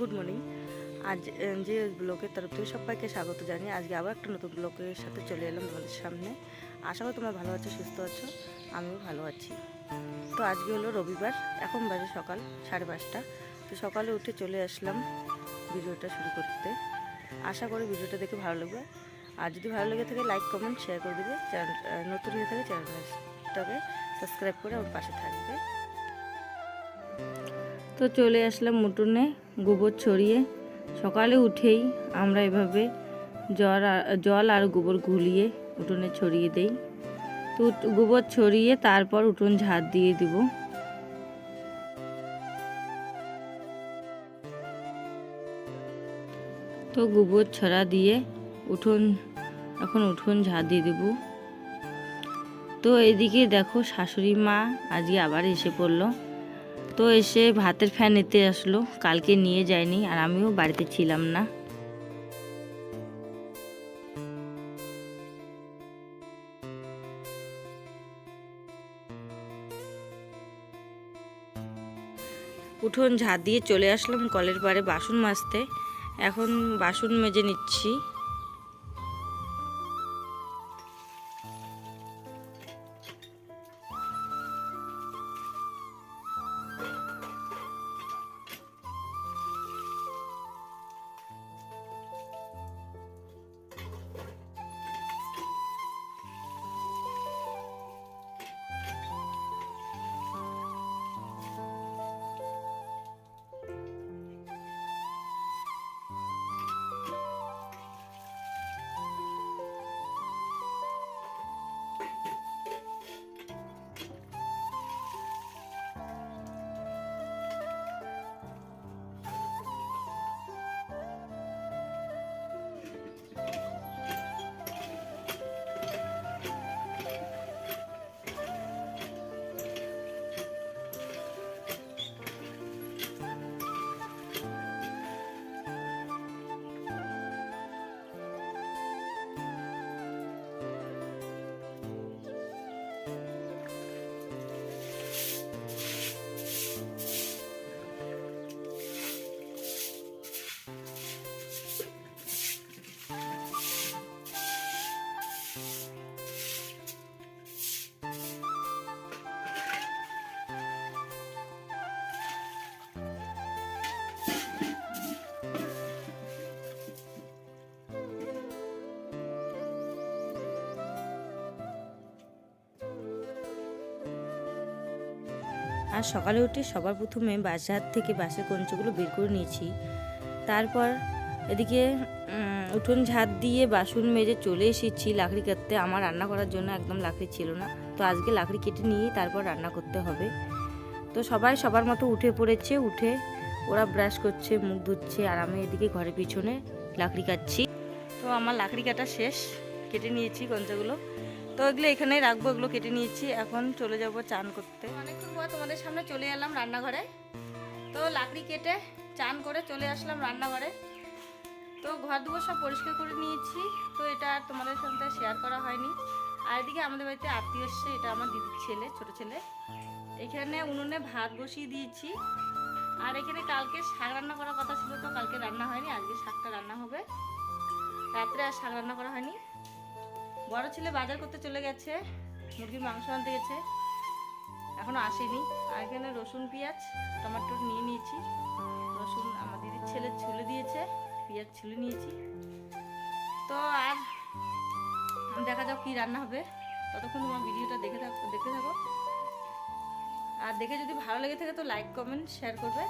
Good morning আজ যে ব্লকের তরফ থেকে সবাইকে স্বাগত জানিয়ে আজকে আবার একটা নতুন ব্লকের সাথে চলে এলাম তোমাদের সামনে। আশা করি তোমরা ভালো আছো, সুস্থ আছো, আমিও ভালো আছি। তো আজকে হলো রবিবার, এখন বাজে সকাল সাড়ে পাঁচটা। তো সকালে উঠে চলে আসলাম ভিডিওটা শুরু করতে। আশা করি ভিডিওটা দেখে ভালো লাগবে। আর যদি ভালো লেগে থাকে লাইক কমেন্ট শেয়ার করে দেবে। চ্যানেল নতুন হয়ে থাকে, চ্যানেলটাকে সাবস্ক্রাইব করে আমার পাশে থাকবে। তো চলে আসলাম উঠোনে, গোবর ছড়িয়ে। সকালে উঠেই আমরা এভাবে জল আর জল আর গোবর গুলিয়ে উঠোনে ছড়িয়ে দেই। তো গোবর ছড়িয়ে তারপর উঠোন ঝাড় দিয়ে দিব। তো গোবর ছড়া দিয়ে উঠোন, এখন উঠোন ঝাড় দিয়ে দেব। তো এদিকে দেখো শাশুড়ি মা আজকে আবার এসে পড়ল। তো এসে ভাতের ফ্যান নিতে আসলো। কালকে নিয়ে যায়নি আর আমিও বাড়িতে ছিলাম না। উঠোন ঝাড় দিয়ে চলে আসলাম কলের পাড়ে বাসন মাজতে। এখন বাসন মেজে নিচ্ছি। আর সকালে উঠে সবার প্রথমে বাসার থেকে বাসের কঞ্চগুলো বের করে নিয়েছি। তারপর এদিকে উঠোন ঝাড় দিয়ে বাসন মেজে চলে এসেছি লাকড়ি কাটতে। আমার রান্না করার জন্য একদম লাকড়ি ছিল না। তো আজকে লাকড়ি কেটে নিয়েই তারপর রান্না করতে হবে। তো সবাই সবার মতো উঠে পড়েছে, উঠে ওরা ব্রাশ করছে, মুখ ধুচ্ছে আর আমি এদিকে ঘরের পিছনে লাকড়ি কাটছি। তো আমার লাকড়ি কাটা শেষ, কেটে নিয়েছি কঞ্চাগুলো। তো এগুলো এখানেই রাখব, এগুলো কেটে নিয়েছি। এখন চলে যাব চান করতে। অনেকক্ষণ পর তোমাদের সামনে চলে এলাম রান্নাঘরে। তো লাকড়ি কেটে চান করে চলে আসলাম রান্নাঘরে। তো ঘর দুয়ার সব পরিষ্কার করে নিয়েছি। তো এটা আর তোমাদের সাথে শেয়ার করা হয়নি। আর এদিকে আমাদের বাড়িতে আত্মীয় এসছে, এটা আমার দিদির ছেলে, ছোট ছেলে। এখানে উনুনে ভাত বসিয়ে দিয়েছি। আর এখানে কালকে শাক রান্না করার কথা ছিল তো, কালকে রান্না হয়নি, আজকে শাকটা রান্না হবে। রাত্রে আর শাক রান্না করা হয়নি। বড় ছেলে বাজার করতে চলে গেছে, মুরগির মাংস আনতে গেছে, এখনও আসেনি। আর এখানে রসুন, পেঁয়াজ, টমেটো নিয়ে নিয়েছি। রসুন আমার দিদির ছেলে ছুলে দিয়েছে, পেঁয়াজ ছুলে নিয়েছি। তো আর দেখা যাক কি রান্না হবে। ততক্ষণ তোমার ভিডিওটা দেখে থাকো দেখতে থাকো। আর দেখে যদি ভালো লেগে থাকে তো লাইক কমেন্ট শেয়ার করবে।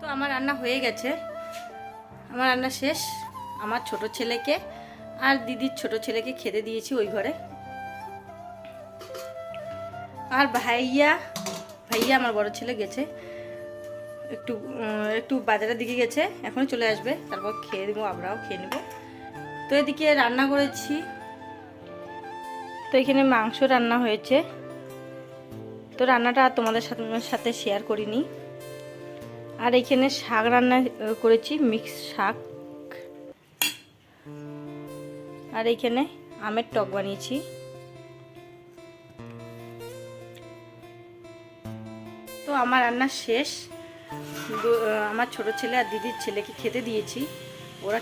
তো আমার রান্না হয়ে গেছে। আমার রান্না শেষ। আমার ছোট ছেলেকে আর দিদির ছোট ছেলেকে খেতে দিয়েছি ওই ঘরে। আর ভাইয়া ভাইয়া আমার বড় ছেলে গেছে। একটু একটু বাজারের দিকে গেছে, এখনই চলে আসবে। তারপর খেয়ে দেবো, আমরাও খেয়ে নেব। তো এদিকে রান্না করেছি। তো এখানে মাংস রান্না হয়েছে। তো রান্নাটা তোমাদের সাথে সাথে শেয়ার করিনি। আর এখানে শাক রান্না করেছি মিক্স শাক। আর এইখানে আমের টক বানিয়েছি। তো আমার রান্না শেষ। আমার ছোট ছেলে আর দিদির ছেলেকে খেতে দিয়েছি। ওরা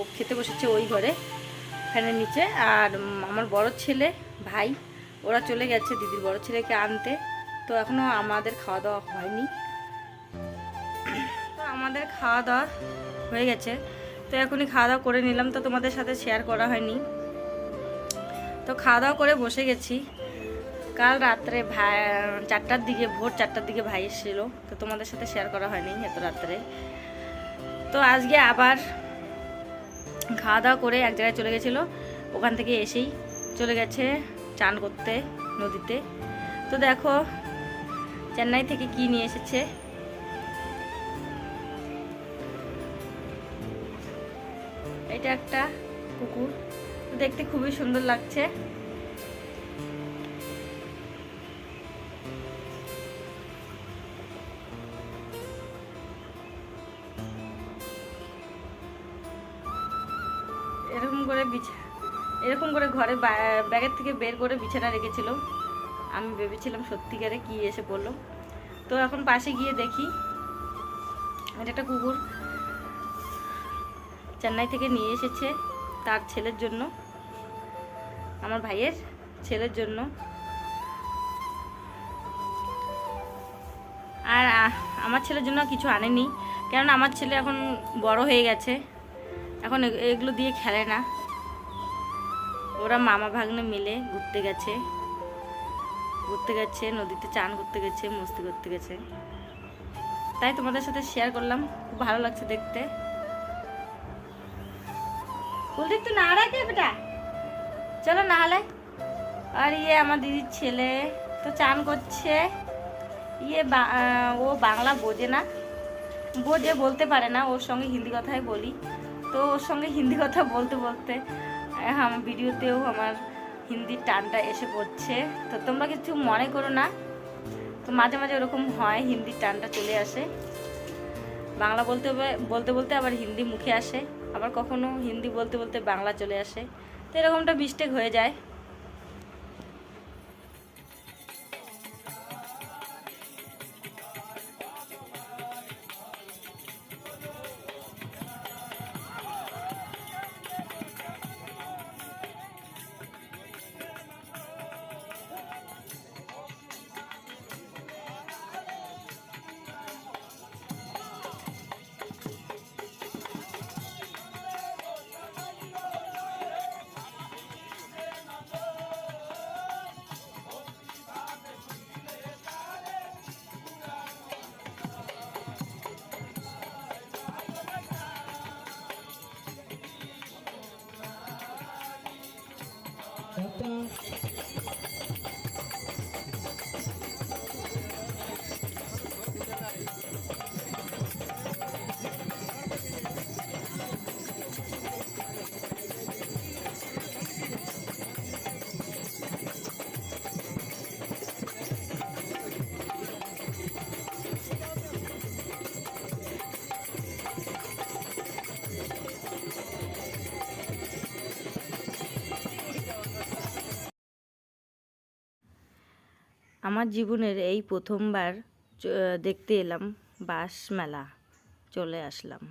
ও খেতে বসেছে ওই ঘরে, ফ্যানের নিচে। আর আমার বড় ছেলে ভাই, ওরা চলে গেছে দিদির বড় ছেলেকে আনতে। তো এখনও আমাদের খাওয়া দাওয়া হয়নি। তো আমাদের খাওয়া দাওয়া হয়ে গেছে। তো এখনই খাওয়া দাওয়া করে নিলাম, তো তোমাদের সাথে শেয়ার করা হয়নি। তো খাওয়া দাওয়া করে বসে গেছি। কাল রাত্রে ভাই, চারটার দিকে, ভোর চারটার দিকে ভাই এসেছিল, তো তোমাদের সাথে শেয়ার করা হয়নি এত রাত্রে। তো আজকে আবার খাওয়া দাওয়া করে এক জায়গায় চলে গেছিল, ওখান থেকে এসেই চলে গেছে চান করতে নদীতে। তো দেখো, চেন্নাই থেকে কি নিয়ে এসেছে? এটা একটা কুকুর দেখতে খুবই সুন্দর লাগছে। এরকম করে বিছা এরকম করে ঘরে ব্যাগের থেকে বের করে বিছানা রেখেছিল। আমি ভেবেছিলাম সত্যিকারে কি এসে পড়ল। তো এখন পাশে গিয়ে দেখি, এটা একটা কুকুর চেন্নাই থেকে নিয়ে এসেছে তার ছেলের জন্য, আমার ভাইয়ের ছেলের জন্য। আর আমার ছেলের জন্য কিছু আনেনি, কেননা আমার ছেলে এখন বড় হয়ে গেছে, এখন এগুলো দিয়ে খেলে না। ওরা মামা ভাগ্নে মিলে ঘুরতে গেছে ঘুরতে গেছে, নদীতে চান করতে গেছে, মস্তি করতে গেছে। তাই তোমাদের সাথে শেয়ার করলাম, খুব ভালো লাগছে দেখতে। কুলদীপ তুই না রাখে বেটা। চলো না হলে। আর ইয়ে আমার দিদির ছেলে তো চান করছে। ইয়ে ও বাংলা বোঝে না। বোঝে, বলতে পারে না। ওর সঙ্গে হিন্দি কথাই বলি। তো ওর সঙ্গে হিন্দি কথা বলতে বলতে আমার ভিডিওতেও আমার হিন্দির টানটা এসে পড়ছে। তো তোমরা কিছু মনে করো না। তো মাঝে মাঝে ওরকম হয়, হিন্দির টানটা চলে আসে। বাংলা বলতে বলতে বলতে আবার হিন্দি মুখে আসে। আবার কখনো হিন্দি বলতে বলতে বাংলা চলে আসে। তো এরকমটা মিস্টেক হয়ে যায়। Obrigada. আমার জীবনের এই প্রথমবার দেখতে এলাম বাস মেলা, চলে আসলাম।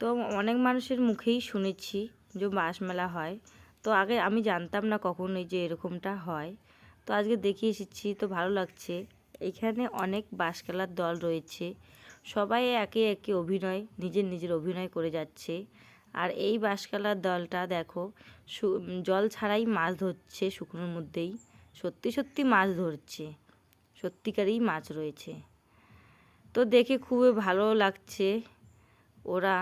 তো অনেক মানুষের মুখেই শুনেছি যে বাস মেলা হয়। তো আগে আমি জানতাম না কখন কখনোই যে এরকমটা হয়। তো আজকে দেখে এসেছি, তো ভালো লাগছে। এখানে অনেক বাস খেলার দল রয়েছে। সবাই একে একে অভিনয়, নিজের নিজের অভিনয় করে যাচ্ছে। আর এই বাস খেলার দলটা দেখো জল ছাড়াই মাছ ধরছে শুকনোর মধ্যেই। সত্যি সত্যি মাছ ধরছে। সত্যিকারেই মাছ রয়েছে। তো দেখে খুবই ভালো লাগছে। ওরা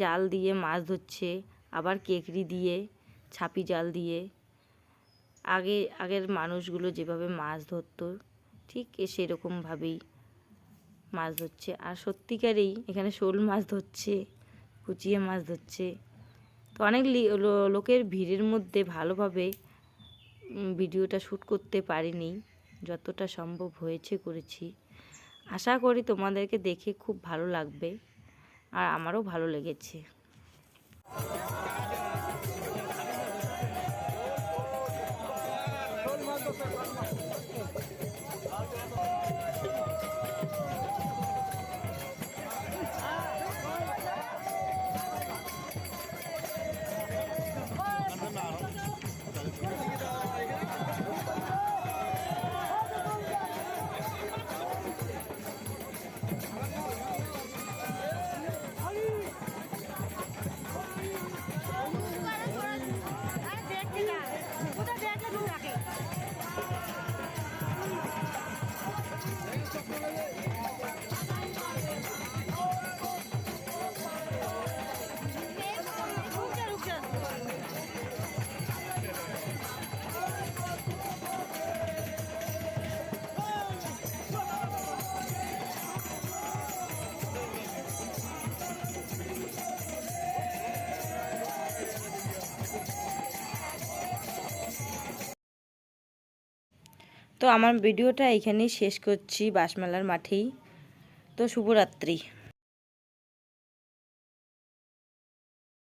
জাল দিয়ে মাছ ধরছে, আবার কেকড়ি দিয়ে, ছাপি জাল দিয়ে। আগে, আগের মানুষগুলো যেভাবে মাছ ধরতো, ঠিক সেরকমভাবেই মাছ ধরছে। আর সত্যিকারেই এখানে শোল মাছ ধরছে, কুচিয়ে মাছ ধরছে। তো অনেক লোকের ভিড়ের মধ্যে ভালোভাবে ভিডিওটা শ্যুট করতে পারিনি। যতটা সম্ভব হয়েছে করেছি। আশা করি তোমাদেরকে দেখে খুব ভালো লাগবে। আর আমারও ভালো লেগেছে। কোথায় ব্যাগে ঢুকে রাখে তো আমার ভিডিওটা এখানেই শেষ করছি বাসমেলার মাঠেই। তো শুভরাত্রি।